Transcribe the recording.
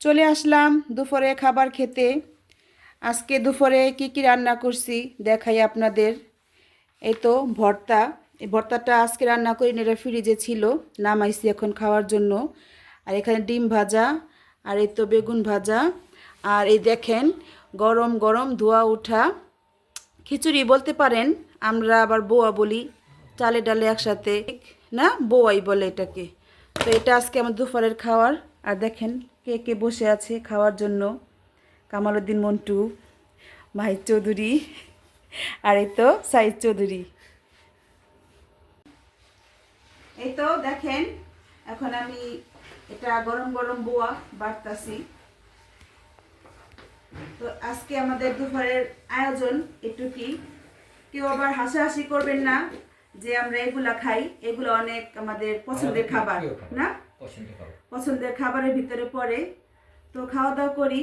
চলে আসলাম দুপুরে খাবার খেতে। আজকে দুপুরে কি কি রান্না করছি দেখাই আপনাদের। এই তো ভর্তা। এই ভর্তাটা আজকে রান্না করি এটা ফ্রিজে ছিল, নামাইছি এখন খাওয়ার জন্য। আর এখানে ডিম ভাজা, আর এই তো বেগুন ভাজা। আর এই দেখেন গরম গরম ধোয়া ওঠা খিচুড়ি বলতে পারেন, আমরা আবার বোয়া বলি, চালে ডালে একসাথে, না? বোয়াই বলে এটাকে। তো এটা আজকে আমার দুপুরের খাওয়ার। আর দেখেন কে কে বসে আছে খাওয়ার জন্য। কামালউদ্দিন মন্টু মাহির চৌধুরী আর এই তো সাইদ চৌধুরী। এই তো দেখেন এখন আমি এটা গরম গরম বোয়া বাড়তাছি। তো আজকে আমাদের দুপুরের আয়োজন একটু কি কেউ আবার হাসাহাসি করবেন না যে আমরা এগুলা খাই এগুলো অনেক আমাদের পছন্দের খাবার। না? পছন্দের খাবারের ভিতরে পড়ে। তো খাওয়া দাওয়া করি।